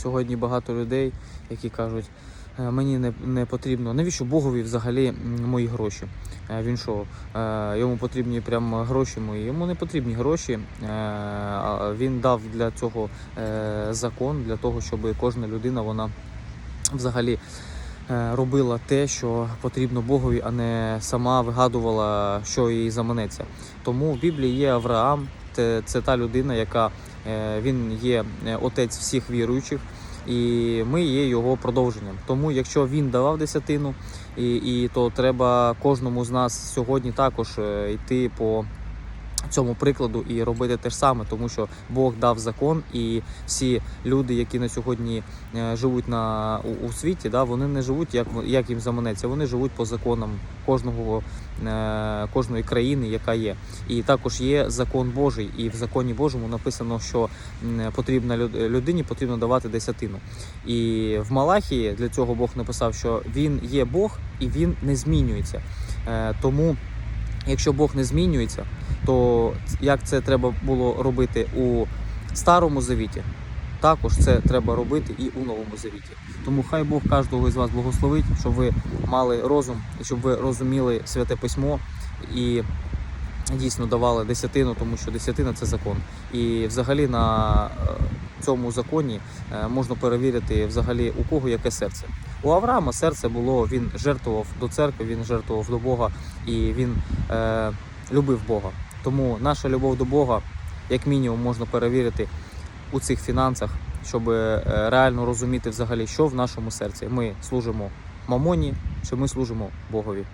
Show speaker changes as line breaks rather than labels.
сьогодні багато людей, які кажуть, «Е, мені не, не потрібно. Навіщо Богові взагалі мої гроші? Е, Він що, е, йому потрібні прям гроші мої? Йому не потрібні гроші. Він дав для цього закон, для того, щоб кожна людина вона взагалі робила те, що потрібно Богові, а не сама вигадувала, що їй заманеться. Тому в Біблії є Авраам, це, та людина, яка е, він є е, отець всіх віруючих. І ми є його продовженням. Тому, якщо він давав десятину, і, і то треба кожному з нас сьогодні також е, йти по цьому прикладу і робити те ж саме, тому що Бог дав закон, і всі люди, які на сьогодні е, живуть на у, у світі, да, вони не живуть як, як їм заманеться, вони живуть по законам кожного е, кожної країни, яка є. І також є закон Божий, і в законі Божому написано, що потрібно люд- людині потрібно давати десятину. І в Малахії для цього Бог написав, що він є Бог і він не змінюється. Е, тому, якщо Бог не змінюється, то як це треба було робити у старому завіті, також це треба робити і у новому завіті. Тому хай Бог кожного із вас благословить, щоб ви мали розум, щоб ви розуміли святе письмо і дійсно давали десятину, тому що десятина це закон. І взагалі на е, цьому законі е, можна перевірити взагалі у кого яке серце. У Авраама серце було, він жертвував до церкви, він жертвував до Бога і він е, любив Бога. Тому наша любов до Бога, як мінімум, можна перевірити у цих фінансах, щоб е, реально розуміти взагалі, що в нашому серці. Ми служимо мамоні чи ми служимо Богові.